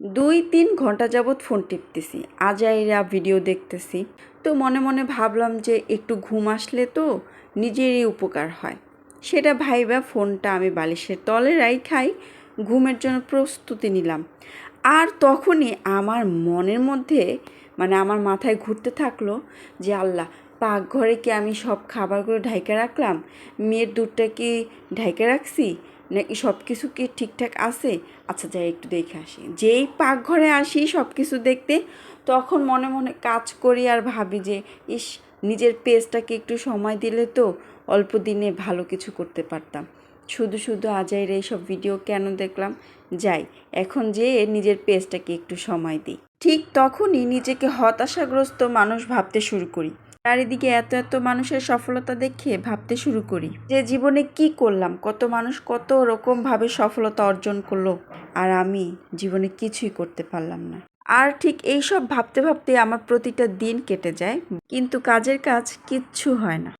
দুই তিন ঘণ্টা যাবৎ ফোন টিপতেছি, আজাইরা ভিডিও দেখতেছি। তো মনে মনে ভাবলাম যে একটু ঘুম আসলে তো নিজেরই উপকার হয়। সেটা ভাইবা ফোনটা আমি বালিশের তলে রাইখাই ঘুমের জন্য প্রস্তুতি নিলাম। আর তখনই আমার মনের মধ্যে মানে আমার মাথায় ঘুরতে থাকল যে আল্লাহ, পাকঘরে কি আমি সব খাবারগুলো ঢাইকে রাখলাম? মেয়ের দুধটা কি ঢাইকে রাখছি? নাকি সব কিছু কি ঠিকঠাক আছে? আচ্ছা যাই একটু দেখে আসি। যেই পাকঘরে আসি সব কিছু দেখতে, তখন মনে মনে কাজ করি আর ভাবি যে, ইস, নিজের পেজটাকে একটু সময় দিলে তো অল্প দিনে ভালো কিছু করতে পারতাম। শুধু শুধু আজাইয়ের এইসব ভিডিও কেন দেখলাম? যাই, এখন যে নিজের পেজটাকে একটু সময় দিই। ঠিক তখনই নিজেকে হতাশাগ্রস্ত মানুষ ভাবতে শুরু করি। চারিদিকে এত এত মানুষের সফলতা দেখে ভাবতে শুরু করি যে জীবনে কি করলাম, কত মানুষ কত রকম ভাবে সফলতা অর্জন করল আর আমি জীবনে কিছুই করতে পারলাম না। আর ঠিক এইসব ভাবতে ভাবতে আমার প্রতিটা দিন কেটে যায়, কিন্তু কাজের কাজ কিচ্ছু হয় না।